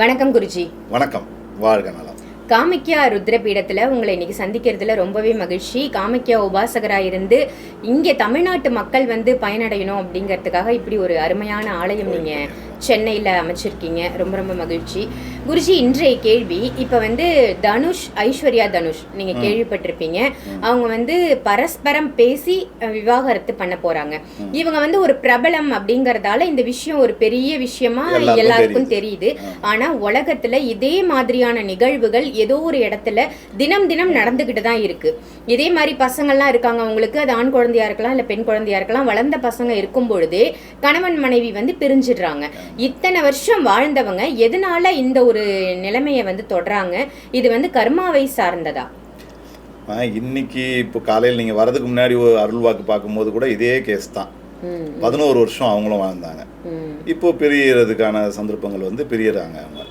வணக்கம் குருஜி. வணக்கம். வாழ்க நலம். காமிக்யா ருத்ரபீடத்துல உங்களை இன்னைக்கு சந்திக்கிறதுல ரொம்பவே மகிழ்ச்சி. காமிக்யா உபாசகராக இருந்து இங்கே தமிழ்நாட்டு மக்கள் வந்து பயனடையணும் அப்படிங்கிறதுக்காக இப்படி ஒரு அருமையான ஆலயம் நீங்க சென்னையில் அமைச்சிருக்கீங்க. ரொம்ப ரொம்ப மகிழ்ச்சி. குருஜி இன்றைய கேள்வி. இப்போ வந்து தனுஷ் ஐஸ்வர்யா தனுஷ் நீங்க கேள்விப்பட்டிருப்பீங்க. அவங்க வந்து பரஸ்பரம் பேசி விவாகரத்து பண்ண போறாங்க. இவங்க வந்து ஒரு பிரபலம் அப்படிங்கறதால இந்த விஷயம் ஒரு பெரிய விஷயமா எல்லாருக்கும் எல்லாருக்கும் தெரியுது. ஆனா உலகத்துல இதே மாதிரியான நிகழ்வுகள் ஏதோ ஒரு இடத்துல தினம் தினம் நடந்துகிட்டு தான் இருக்கு. இதே மாதிரி பசங்கள்லாம் இருக்காங்க. அவங்களுக்கு அது ஆண் குழந்தையா இருக்கலாம் இல்ல பெண் குழந்தையா இருக்கலாம். வளர்ந்த பசங்க இருக்கும் பொழுதே கணவன் மனைவி வந்து பிரிஞ்சிடுறாங்க. இத்தனை வருஷம் வாழ்ந்தவங்க எதனால இந்த ஒரு நிலைமையை வந்து தொடறாங்க. இது வந்து கர்மாவை சார்ந்ததா? இன்னைக்கு இப்போ காலையில் நீங்கள் வரதுக்கு முன்னாடி ஒரு அருள்வாக்கு பார்க்கும்போது கூட இதே கேஸ் தான். பதினோரு வருஷம் அவங்களும் வாழ்ந்தாங்க. இப்போ பிரியறதுக்கான சந்தர்ப்பங்கள் வந்து பிரியறாங்க அவங்க.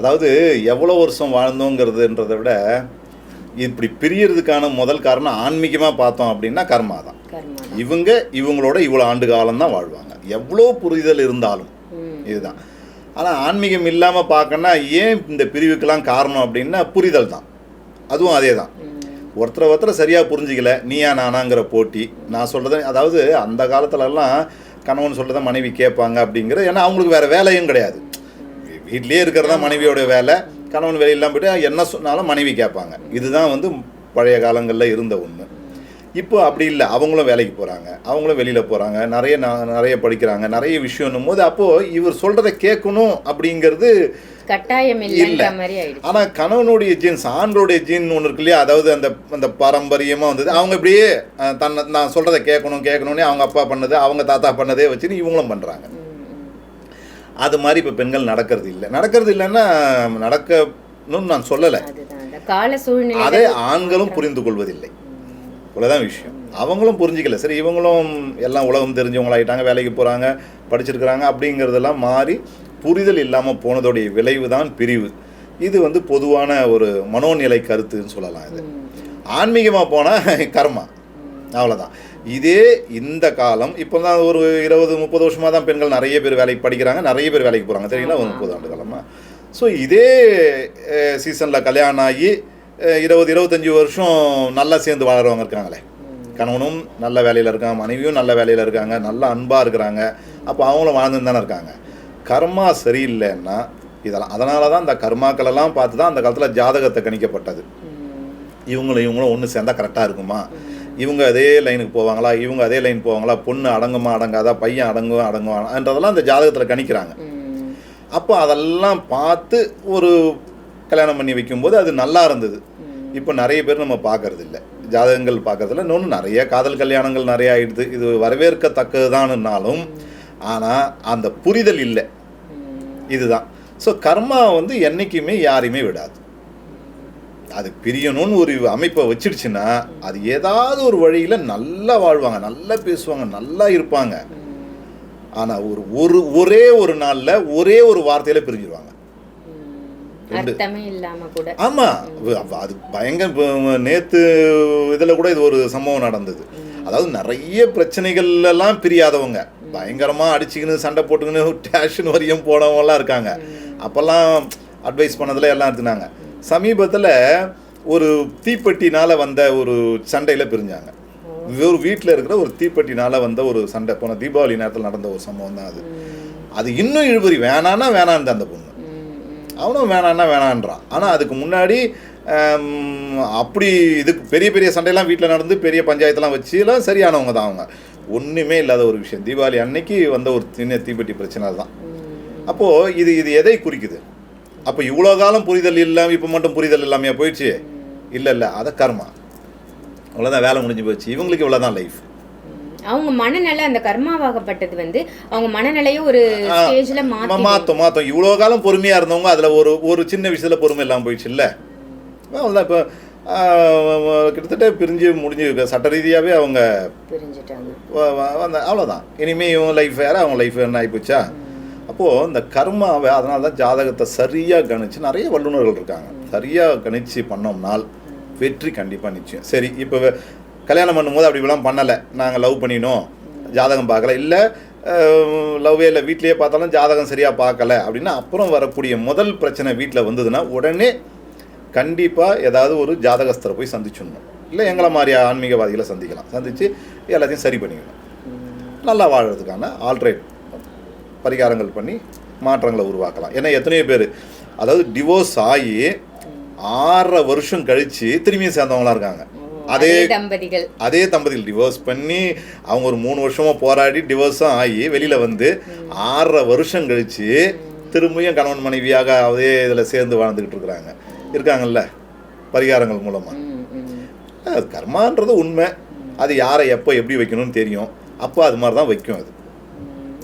அதாவது எவ்வளோ வருஷம் வாழ்ந்தோங்கிறதுன்றதை விட இப்படி பிரியறதுக்கான முதல் காரணம் ஆன்மீகமாக பார்த்தோம் அப்படின்னா கர்மா தான். இவங்க இவங்களோட இவ்வளோ ஆண்டு காலம் தான் வாழ்வாங்க. எவ்வளோ புரிதல் இருந்தாலும் இதுதான். ஆனால் ஆன்மீகம் இல்லாமல் பார்க்கணும்னா ஏன் இந்த பிரிவுக்கெல்லாம் காரணம் அப்படின்னா புரிதல் தான். அதுவும் அதே தான். ஒருத்தரை ஒருத்தரை சரியாக புரிஞ்சிக்கல நீயா நானாங்கிற போட்டி. நான் சொல்கிறது அதாவது அந்த காலத்துலலாம் கணவன் சொல்கிறத மனைவி கேட்பாங்க அப்படிங்கிற ஏன்னா அவங்களுக்கு வேறு வேலையும் கிடையாது. வீட்லயே இருக்கிறதா மனைவியோட வேலை. கணவன் வெளியெல்லாம் போயிட்டு என்ன சொன்னாலும் மனைவி கேட்பாங்க. இதுதான் வந்து பழைய காலங்களில் இருந்த ஒன்று இப்போ அப்படி இல்லை. அவங்களும் வேலைக்கு போகிறாங்க அவங்களும் வெளியில் போகிறாங்க நிறைய நிறைய படிக்கிறாங்க. நிறைய விஷயம்னும் போது அப்போது இவர் சொல்கிறத கேட்கணும் அப்படிங்கிறது கட்டாயம் இல்லைன்ற மாதிரி ஆயிடுச்சு. ஆனா கணவனுடைய ஜீன்ஸ் ஆண்களுடைய ஜீன் ஒன்று இருக்கு இல்லையா? அதாவது அந்த அந்த பாரம்பரியமா வந்தது. அவங்க இப்படியே தன்னை நான் சொல்றதை கேட்கணும் கேட்கணும்னு அவங்க அப்பா பண்ணது அவங்க தாத்தா பண்ணதே வச்சுன்னு இவங்களும் பண்றாங்க. அது மாதிரி இப்போ பெண்கள் நடக்கிறது இல்லை. நடக்கிறது இல்லைன்னா நடக்கணும்னு நான் சொல்லலை. கால சூழ்நிலை அதை ஆண்களும் புரிந்து கொள்வதில்லை. இவ்வளோதான் விஷயம். அவங்களும் புரிஞ்சிக்கல. சரி இவங்களும் எல்லாம் உலகம் தெரிஞ்சவங்களாயிட்டாங்க வேலைக்கு போகிறாங்க படிச்சிருக்கிறாங்க அப்படிங்கிறதெல்லாம் மாறி புரிதல் இல்லாமல் போனதோடைய விளைவு தான் பிரிவு. இது வந்து பொதுவான ஒரு மனோநிலை கருத்துன்னு சொல்லலாம் இது. ஆன்மீகமாக போனால் கர்மா. அவ்வளோதான் இதே இந்த காலம் இப்போ தான் ஒரு இருபது முப்பது வருஷமாக தான் பெண்கள் நிறைய பேர் வேலைக்கு படிக்கிறாங்க நிறைய பேர் வேலைக்கு போகிறாங்க தெரியுங்களா? ஒரு முப்பது ஆண்டு காலமாக ஸோ இதே சீசனில் கல்யாணம் ஆகி இருபது இருபத்தஞ்சி வருஷம் நல்லா சேர்ந்து வாழறவங்க இருக்காங்களே. கணவனும் நல்ல வேலையில் இருக்காங்க மனைவியும் நல்ல வேலையில் இருக்காங்க நல்ல அன்பாக இருக்கிறாங்க. அப்போ அவங்களும் வாழ்ந்துன்னு தானே இருக்காங்க. கர்மா சரியில்லைன்னா இதெல்லாம் அதனால தான் இந்த கர்மாக்கள் எல்லாம் பார்த்து தான் அந்த காலத்தில் ஜாதகத்தை கணிக்கப்பட்டது. இவங்களும் இவங்களும் ஒன்று சேர்ந்தா கரெக்டாக இருக்குமா? இவங்க அதே லைனுக்கு போவாங்களா? இவங்க அதே லைன் போவாங்களா? பொண்ணு அடங்குமா அடங்காதா? பையன் அடங்குவா அடங்குவான்றதெல்லாம் அந்த ஜாதகத்தில் கணிக்கிறாங்க. அப்போ அதெல்லாம் பார்த்து ஒரு கல்யாணம் பண்ணி வைக்கும்போது அது நல்லா இருந்தது. இப்போ நிறைய பேர் நம்ம பார்க்கறது இல்லை ஜாதகங்கள் பார்க்கறதில்ல. இன்னொன்று நிறைய காதல் கல்யாணங்கள் நிறைய ஆயிடுது. இது வரவேற்கத்தக்கதுதான்னாலும் ஆனால் அந்த புரிதல் இல்லை. இதுதான். ஸோ கர்மா வந்து என்றைக்குமே யாரையுமே விடாது. அது பிரியணும்னு ஒரு அமைப்பை வச்சிடுச்சுன்னா அது ஏதாவது ஒரு வழியில் நல்லா வாழ்வாங்க. நல்லா பேசுவாங்க. நல்லா இருப்பாங்க. ஆனால் ஒரு ஒரு ஒரே ஒரு நாளில் ஒரே ஒரு வார்த்தையில் பிரிஞ்சிருவாங்க. அர்த்தமே இல்லாம கூட. ஆமாம் அது பயங்கர நேற்று இதில் கூட இது ஒரு சம்பவம் நடந்தது. அதாவது நிறைய பிரச்சனைகள் எல்லாம் பிரியாதவங்க பயங்கரமாக அடிச்சுக்கின்னு சண்டை போட்டுக்கின்னு டேஷன் வரையும் போனவங்கலாம் இருக்காங்க. அப்போல்லாம் அட்வைஸ் பண்ணதில் எல்லாம் எடுத்துனாங்க. சமீபத்தில் ஒரு தீப்பெட்டினால வந்த ஒரு சண்டையில் பிரிஞ்சாங்க. ஒரு வீட்டில் இருக்கிற ஒரு தீப்பெட்டினால வந்த ஒரு சண்டை. போன தீபாவளி நேரத்தில் நடந்த ஒரு சம்பவம் தான் அது. அது இன்னும் இழுபறி. வேணான்னா வேணான்னு அந்த பொண்ணு. அவனும் வேணான்னா வேணான்றான். ஆனால் அதுக்கு முன்னாடி அப்படி இதுக்கு பெரிய பெரிய சண்டையெல்லாம் வீட்டில் நடந்து பெரிய பஞ்சாயத்தெல்லாம் வச்சுலாம் சரியானவங்க தான் அவங்க. ஒன்றுமே இல்லாத ஒரு விஷயம். தீபாவளி அன்னைக்கு வந்த ஒரு சின்ன தீப்பெட்டி பிரச்சனை தான் அப்போது இது இது எதை குறிக்குது? அப்போ இவ்வளோ காலம் புரிதல் இல்லாமல் இப்போ மட்டும் புரிதல் இல்லாமையா போயிடுச்சு? இல்லை இல்லை. அதை கர்மா. அவ்வளோதான் வேலை முடிஞ்சு போச்சு. இவங்களுக்கு இவ்வளோதான் லைஃப் அவங்க மனநிலை அந்த கர்மாவாகப்பட்டது வந்து அவங்க மனநிலையை ஒரு ஸ்டேஜ்ல மாத்தி மாத்தோம் மாத்தோம். இவ்வளோ காலம் பொறுமையாக இருந்தவங்க அதில் ஒரு ஒரு சின்ன விஷயத்தில் பொறுமை இல்லாமல் போயிடுச்சு இல்லை அவ்வளோதான் இப்போ கிட்டத்தட்ட பிரிஞ்சு முடிஞ்சு சட்ட ரீதியாகவே அவங்க அவ்வளோதான் இனிமேல் இவங்க லைஃப் வேறு அவங்க லைஃப் என்ன ஆகிப்போச்சா அப்போது இந்த கர்மாவை அதனால தான் ஜாதகத்தை சரியாக கணிச்சு நிறைய வல்லுநர்கள் இருக்காங்க. சரியாக கணிச்சு பண்ணோம்னால் வெற்றி கண்டிப்பாக நிச்சயம். சரி இப்போ கல்யாணம் பண்ணும்போது அப்படி இப்படிலாம் பண்ணலை. நாங்கள் லவ் பண்ணினோம். ஜாதகம் பார்க்கல. இல்லை லவ்வே இல்லை வீட்லேயே பார்த்தாலும் ஜாதகம் சரியாக பார்க்கல அப்படின்னா அப்புறம் வரக்கூடிய முதல் பிரச்சனை வீட்டில் வந்ததுன்னா உடனே கண்டிப்பாக ஏதாவது ஒரு ஜாதகஸ்தரை போய் சந்திச்சிடணும். இல்லை எங்களை மாதிரி ஆன்மீகவாதிகளை சந்திக்கலாம். சந்தித்து எல்லாத்தையும் சரி பண்ணிக்கணும். நல்லா வாழறதுக்கான ஆல்ட்ரேட் பரிகாரங்கள் பண்ணி மாற்றங்களை உருவாக்கலாம். ஏன்னா எத்தனையோ பேர் அதாவது டிவோர்ஸ் ஆகி ஆறரை வருஷம் கழித்து திரும்பியும் சேர்ந்தவங்களாம் இருக்காங்க. அதே தம்பதிகள். அதே தம்பதிகள் டிவோர்ஸ் பண்ணி அவங்க ஒரு மூணு வருஷமா போராடி டிவோர்ஸும் ஆகி வெளியில வந்து ஆறரை வருஷம் கழிச்சு திரும்பியும் கணவன் மனைவியாக அதே இதில் சேர்ந்து வாழ்ந்துக்கிட்டு இருக்கிறாங்க. இருக்காங்கல்ல? பரிகாரங்கள் மூலமா. ம், ம். அது கர்மான்றது உண்மை. அது யாரை எப்போ எப்படி வைக்கணும்னு தெரியும். அப்போ அது மாதிரி தான் வைக்கும் அது.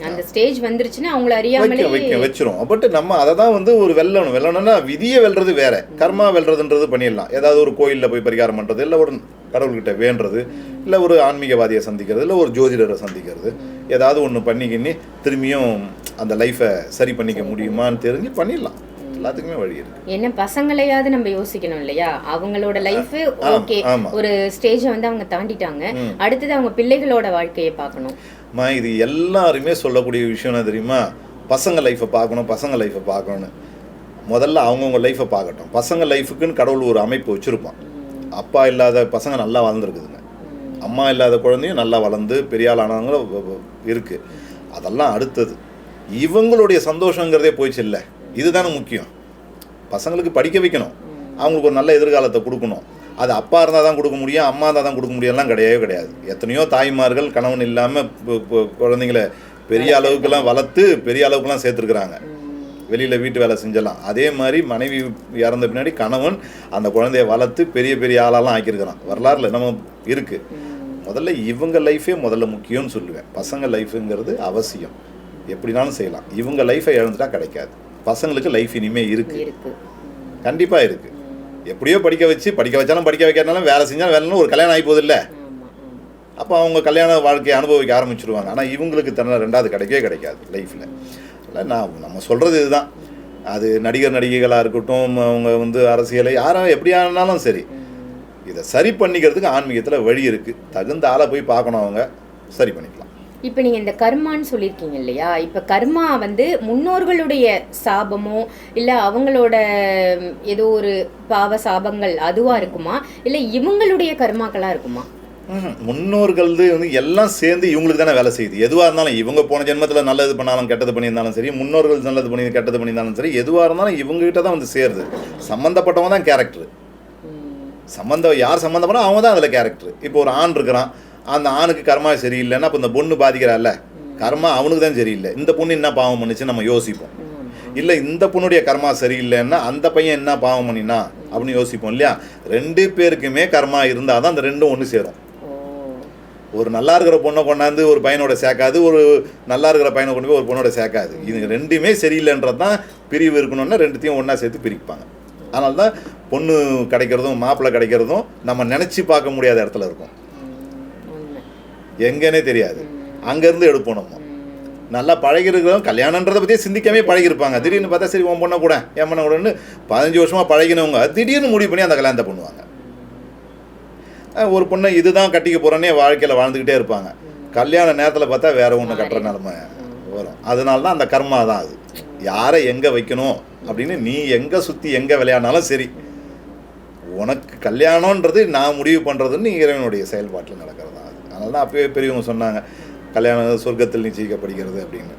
அந்த ஸ்டேஜ் வந்துருச்சுன்னா அவங்கள அறியாமலே வைக்க வச்சிரும். பட் நம்ம அதை தான் வந்து ஒரு வெல்லணும். வெல்லணும்னா விதியை வெல்றது வேற. கர்மா வெல்றதுன்றது பண்ணிடலாம். ஏதாவது ஒரு கோயிலில் போய் பரிகாரம் பண்ணுறது இல்லை ஒரு கடவுள்கிட்ட வேண்டுறது இல்லை ஒரு ஆன்மீகவாதியை சந்திக்கிறது இல்லை ஒரு ஜோதிடரை சந்திக்கிறது. ஏதாவது ஒன்று பண்ணிக்கின்னு திரும்பியும் அந்த லைஃப்பை சரி பண்ணிக்க முடியுமான்னு தெரிஞ்சு பண்ணிடலாம். எல்லாத்துக்குமே வழி இருக்கு. என்ன பசங்களையாவது நம்ம யோசிக்கணும் இல்லையா? அவங்களோட லைஃப் ஓகே. ஒரு ஸ்டேஜை வந்து அவங்க தாண்டிட்டாங்க. அடுத்தது அவங்க பிள்ளைகளோட வாழ்க்கையை பார்க்கணும். அம்மா இது எல்லாருமே சொல்லக்கூடிய விஷயம் என்ன தெரியுமா? பசங்க லைஃப்பை பார்க்கணும் பசங்க லைஃப்பை பார்க்கணும்னு. முதல்ல அவங்கவுங்க லைஃப்பை பார்க்கட்டும். பசங்க லைஃபுக்குன்னு கடவுள் ஒரு அமைப்பு வச்சுருப்பான். அப்பா இல்லாத பசங்க நல்லா வளர்ந்துருக்குதுங்க. அம்மா இல்லாத குழந்தையும் நல்லா வளர்ந்து பெரிய ஆளானவங்களும் இருக்குது அதெல்லாம் அடுத்தது. இவங்களுடைய சந்தோஷங்கிறதே போயிடுச்சு இல்லை. இதுதானே முக்கியம். பசங்களுக்கு படிக்க வைக்கணும். அவங்களுக்கு ஒரு நல்ல எதிர்காலத்தை கொடுக்கணும். அது அப்பா இருந்தால் தான் கொடுக்க முடியும் அம்மா இருந்தால் தான் கொடுக்க முடியும்லாம் கிடையவே கிடையாது. எத்தனையோ தாய்மார்கள் கணவன் இல்லாமல் குழந்தைங்கள பெரிய அளவுக்குலாம் வளர்த்து பெரிய அளவுக்குலாம் சேர்த்துருக்குறாங்க. வெளியில் வீட்டு வேலை செஞ்சலாம் அதே மாதிரி மனைவி இறந்த பின்னாடி கணவன் அந்த குழந்தைய வளர்த்து பெரிய பெரிய ஆளாலாம் ஆக்கியிருக்கிறான். வரலாறுல நம்ம இருக்குது முதல்ல இவங்க லைஃபே முதல்ல முக்கியம்னு சொல்லுவேன். பசங்க லைஃபுங்கிறது அவசியம். எப்படினாலும் செய்யலாம். இவங்க லைஃபை இழந்துட்டா கிடைக்காது. பசங்களுக்கு லைஃப் இனிமே இருக்கு. இருக்கு. கண்டிப்பா இருக்கு. எப்படியோ படிக்க வச்சு படிக்க வச்சாலும் படிக்க வைக்காதனாலும் வேலை செஞ்சாலும் வேலைன்னு ஒரு கல்யாணம் ஆகி போகுது இல்லை அப்போ அவங்க கல்யாண வாழ்க்கையை அனுபவிக்க ஆரம்பிச்சிருவாங்க. ஆனால் இவங்களுக்கு தன்னால் ரெண்டாவது கிடைக்கவே கிடைக்காது லைஃப்பில் இல்லை நான் நம்ம சொல்கிறது இதுதான். அது நடிகர் நடிகைகளாக இருக்கட்டும் அவங்க வந்து அரசியலை யாரும் எப்படியானாலும் சரி. இதை சரி பண்ணிக்கிறதுக்கு ஆன்மீகத்தில் வழி இருக்குது தகுந்த ஆளை போய் பார்க்கணும் அவங்க. சரி பண்ணிக்கலாம். இப்போ நீங்க இந்த கர்மான்னு சொல்லியிருக்கீங்க இல்லையா? இப்போ கர்மா வந்து முன்னோர்களுடைய சாபமோ இல்ல அவங்களோட ஏதோ ஒரு பாவ சாபங்கள் அதுவா இருக்குமா? இல்ல இவங்களுடைய கர்மாக்களா இருக்குமா. முன்னோர்களது வந்து எல்லாம் சேர்ந்து இவங்களுக்கு தானே வேலை செய்யுது. எதுவாக இருந்தாலும் இவங்க போன ஜென்மத்தில் நல்லது பண்ணாலும் கெட்டது பண்ணியிருந்தாலும் சரி முன்னோர்கள் நல்லது பண்ணி கெட்டது பண்ணியிருந்தாலும் சரி எதுவாக இருந்தாலும் இவங்ககிட்ட தான் வந்து சேருது. சம்மந்தப்பட்டவங்க தான் கேரக்டர் சம்மந்தம் யார் சம்மந்தப்படா அவங்க தான் அதில் கேரக்டர் இப்போ ஒரு ஆண் இருக்கிறான். அந்த ஆணுக்கு கர்மா சரியில்லைன்னா அப்போ இந்த பொண்ணு பாதிக்கிறாள்ல? கர்மா அவனுக்கு தான் சரியில்லை. இந்த பொண்ணு என்ன பாவம் பண்ணுச்சு நம்ம யோசிப்போம். இல்லை இந்த பொண்ணுடைய கர்மா சரியில்லைன்னா அந்த பையன் என்ன பாவம் பண்ணினா? அப்படின்னு யோசிப்போம் இல்லையா? ரெண்டு பேருக்குமே கர்மா இருந்தால் தான் அந்த ரெண்டும் ஒன்று சேரும். ஒரு நல்லா இருக்கிற பொண்ணை கொண்டாந்து ஒரு பையனோட சேர்க்காது ஒரு நல்லா இருக்கிற பையனை கொண்டு போய் ஒரு பொண்ணோட சேர்க்காது. இது ரெண்டுமே சரியில்லைன்றது தான் பிரிவு இருக்கணும்னா ரெண்டுத்தையும் ஒன்றா சேர்த்து பிரிப்பாங்க. அதனால தான் பொண்ணு கிடைக்கிறதும் மாப்பிள்ளை கிடைக்கிறதும் நம்ம நினச்சி பார்க்க முடியாத இடத்துல இருக்கும். எங்கன்னே தெரியாது. அங்கேருந்து எடுப்போம் நம்ம. நல்லா பழகிருக்கிறவங்க கல்யாணன்றதை பற்றியே சிந்திக்காமே பழகிருப்பாங்க திடீர்னு பார்த்தா சரி உன் பொண்ணை கூட என் பொண்ணை கூடன்னு பதினஞ்சு வருஷமாக பழகினவங்க திடீர்னு முடிவு பண்ணி அந்த கல்யாணத்தை பண்ணுவாங்க. ஒரு பொண்ணை இதுதான் கட்டிக்க போகிறோன்னே வாழ்க்கையில் வாழ்ந்துக்கிட்டே இருப்பாங்க. கல்யாண நேரத்தில் பார்த்தா வேற ஒன்று கட்டுற நிலமை வரும். அதனால தான் அந்த கர்மா தான் அது. யாரை எங்கே வைக்கணும் அப்படின்னு நீ எங்கே சுற்றி எங்கே விளையாடினாலும் சரி. உனக்கு கல்யாணன்றது நான் முடிவு பண்ணுறதுன்னு இறைவனுடைய செயல்பாட்டில் நடக்கிறது. அதனால தான் அப்பயே பெரியவங்க சொன்னாங்க கல்யாணம் சொர்க்கத்தில் நிச்சயிக்கப்படுகிறது அப்படின்னு.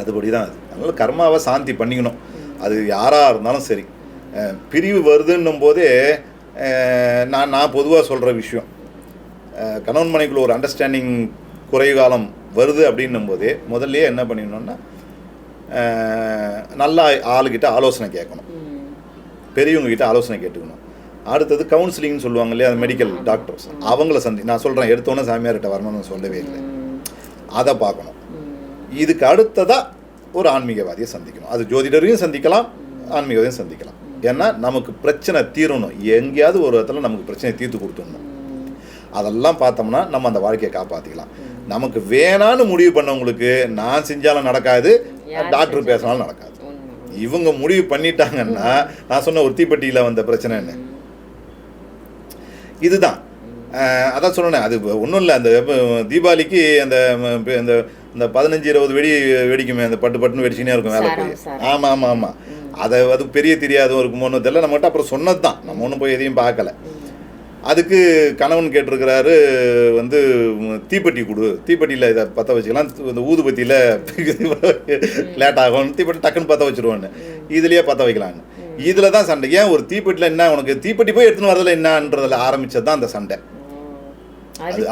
அதுபடி தான் அது. அதனால் கர்மாவை சாந்தி பண்ணிக்கணும். அது யாராக இருந்தாலும் சரி. பிரிவு வருதுன்னும் போதே நான் நான் பொதுவாக சொல்கிற விஷயம். கணவன் மனைக்குள்ள ஒரு அண்டர்ஸ்டாண்டிங் குறைவு காலம் வருது அப்படின்னும் போதே முதல்லயே என்ன பண்ணிடணும்னா நல்ல ஆளுகிட்ட ஆலோசனை கேட்கணும். ம். பெரியவங்க கிட்ட ஆலோசனை கேட்டுக்கணும். அடுத்தது கவுன்சிலிங்னு சொல்லுவாங்க இல்லையா மெடிக்கல் டாக்டர்ஸ் அவங்கள சந்தி நான் சொல்கிறேன் எடுத்தோன்னே சாமியார்கிட்ட வரணும்னு சொல்லவே இல்லை. அதை பார்க்கணும். இதுக்கு அடுத்ததா ஒரு ஆன்மீகவாதியை சந்திக்கணும். அது ஜோதிடரையும் சந்திக்கலாம் ஆன்மீகவாதியும் சந்திக்கலாம். ஏன்னா நமக்கு பிரச்சனை தீரணும். எங்கேயாவது ஒரு இடத்துல நமக்கு பிரச்சனையை தீர்த்து கொடுத்துடணும். அதெல்லாம் பார்த்தோம்னா நம்ம அந்த வாழ்க்கையை காப்பாற்றிக்கலாம் நமக்கு வேணான்னு முடிவு பண்ணவங்களுக்கு நான் செஞ்சாலும் நடக்காது டாக்டர் பேசினாலும் நடக்காது. இவங்க முடிவு பண்ணிட்டாங்கன்னா நான் சொன்ன ஒரு தீப்பெட்டியில் வந்த பிரச்சனை என்ன இதுதான். அதான் சொன்னேன் அது ஒன்றும் இல்லை அந்த தீபாவளிக்கு அந்த அந்த இந்த பதினஞ்சு இருபது வெடி வெடிக்குமே அந்த பட்டு பட்டுன்னு வெடிச்சுனே இருக்கும் வேலை போய். ஆமாம் ஆமாம் ஆமாம் அதை அது பெரிய தெரியாதும் இருக்குமோன்னு தெரியல நம்மகிட்ட அப்புறம் சொன்னது தான் நம்ம ஒன்றும் போய் எதையும் பார்க்கல. அதுக்கு கணவன் கேட்டிருக்கிறாரு வந்து தீப்பெட்டி கொடு. தீப்பெட்டியில் இதை பற்ற வச்சுக்கலாம். இந்த ஊதுபத்தியில் லேட் ஆகும். தீப்பெட்டி டக்குன்னு பற்ற வச்சிருவோன்னு. இதுலயே பற்ற வைக்கலான்னு இதில் தான் சண்டை. ஏன் ஒரு தீப்பெட்டியில் என்ன உனக்கு? தீப்பெட்டி போய் எடுத்துன்னு வரதுல என்னன்றதுல ஆரம்பிச்சது தான் அந்த சண்டை. அது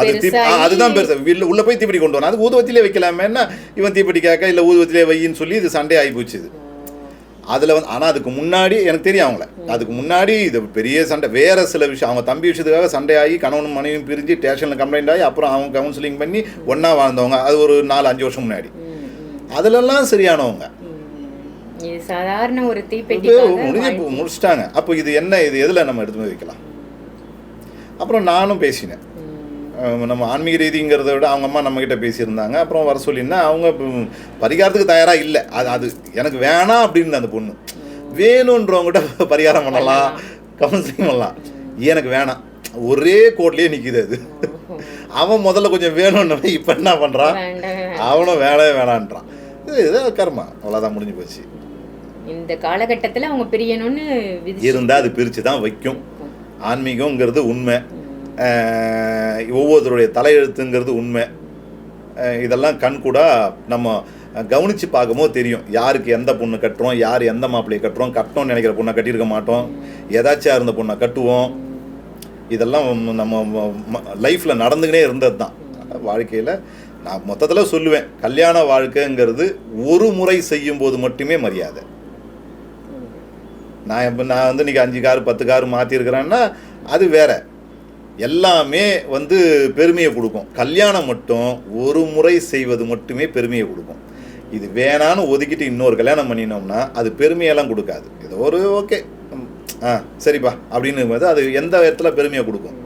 அதுதான் பெருசு. உள்ள உள்ள போய் தீப்பெட்டி கொண்டு வரணும். அது ஊதுவத்திலே வைக்கலாமேன்னா இவன் தீப்பெட்டி கேட்க இல்லை ஊதுவத்திலே வையின்னு சொல்லி இது சண்டே ஆகி போச்சு இது. அதில் வந்து ஆனால் அதுக்கு முன்னாடி எனக்கு தெரியும் அவங்கள. அதுக்கு முன்னாடி இது பெரிய சண்டை. வேற சில விஷயம் அவங்க தம்பி விஷயத்துக்காக சண்டை ஆகி கணவனும் மனைவியும் பிரிஞ்சு ஸ்டேஷனில் கம்ப்ளைண்ட் ஆகி அப்புறம் அவங்க கவுன்சிலிங் பண்ணி ஒன்றா வாழ்ந்தவங்க. அது ஒரு நாலு அஞ்சு வருஷம் முன்னாடி. அதிலெல்லாம் சரியானவங்க. சாதாரண ஒரு இது தீப்பெட்டிக்காக முடிஞ்சு இப்போ முடிச்சிட்டாங்க. அப்போ இது என்ன இது எதில் நம்ம எடுத்து வைக்கலாம்? அப்புறம் நானும் பேசினேன். நம்ம ஆன்மீக ரீதிங்கிறத விட அவங்க அம்மா நம்மக்கிட்ட பேசியிருந்தாங்க. அப்புறம் வர சொல்லியிருந்தா அவங்க பரிகாரத்துக்கு தயாராக இல்லை. அது அது எனக்கு வேணாம் அப்படின்னு அந்த பொண்ணு. வேணுன்றவங்ககிட்ட பரிகாரம் பண்ணலாம் கவுன்சிலிங் பண்ணலாம். எனக்கு வேணாம். ஒரே கோட்லேயே நிற்கிது அது. அவன் முதல்ல கொஞ்சம் வேணும்னு இப்போ என்ன பண்ணுறான் அவனும் வேலையே வேணான்றான். இது இது கர்மா. அவ்வளோதான் முடிஞ்சு போச்சு. இந்த காலகட்டத்துல அவங்க பிரியணும்னு இருந்தால் அது பிரித்து தான் வைக்கும். ஆன்மீகங்கிறது உண்மை. ஒவ்வொருத்தருடைய தலையெழுத்துங்கிறது உண்மை. இதெல்லாம் கண்கூடாக நம்ம கவனித்து பார்க்கும்போது தெரியும். யாருக்கு எந்த பொண்ணு கட்டுறோம் யார் எந்த மாப்பிள்ளையை கட்டுறோம் கட்டணும்னு நினைக்கிற பொண்ணை கட்டியிருக்க மாட்டோம். ஏதாச்சும் இருந்த பொண்ணை கட்டுவோம். இதெல்லாம் நம்ம லைஃப்பில் நடந்துக்கினே இருந்தது தான். வாழ்க்கையில் நான் மொத்தத்தில் சொல்லுவேன் கல்யாண வாழ்க்கைங்கிறது ஒரு முறை செய்யும்போது மட்டுமே மரியாதை. நான் இப்போ நான் வந்து இன்றைக்கி அஞ்சு கார் பத்து கார் மாற்றிருக்கிறேன்னா அது வேறு. எல்லாமே வந்து பெருமையை கொடுக்கும். கல்யாணம் மட்டும் ஒரு முறை செய்வது மட்டுமே பெருமையை கொடுக்கும். இது வேணான்னு ஒதுக்கிட்டு இன்னொரு கல்யாணம் பண்ணினோம்னா அது பெருமையெல்லாம் கொடுக்காது. ஏதோ ஒரு ஓகே. ஆ சரிப்பா அப்படின்னு போது அது எந்த இடத்துல பெருமையை கொடுக்கும்?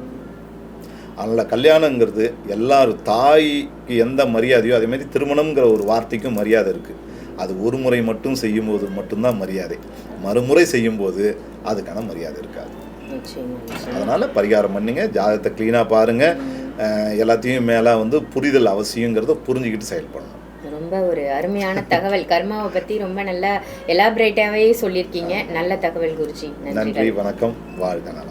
அதனால் கல்யாணங்கிறது எல்லாரும் தாய்க்கு எந்த மரியாதையோ அதேமாதிரி திருமணம்ங்கிற ஒரு வார்த்தைக்கும் மரியாதை இருக்குது அது ஒரு முறை மட்டும் செய்யும்போது மட்டும்தான் மரியாதை. மறுமுறை செய்யும்போது அதுக்கான மரியாதை இருக்காது. அதனால் பரிகாரம் பண்ணுங்க ஜாதகத்தை க்ளீனாக பாருங்கள் எல்லாத்தையும் மேலே வந்து புரிதல் அவசியங்கிறத புரிஞ்சுக்கிட்டு செயல்படணும். ரொம்ப ஒரு அருமையான தகவல். கர்மாவை பத்தி ரொம்ப நல்லா எலாபரேட்டாவே சொல்லியிருக்கீங்க. நல்ல தகவல் குருஜி. நன்றி வணக்கம். வாழ்க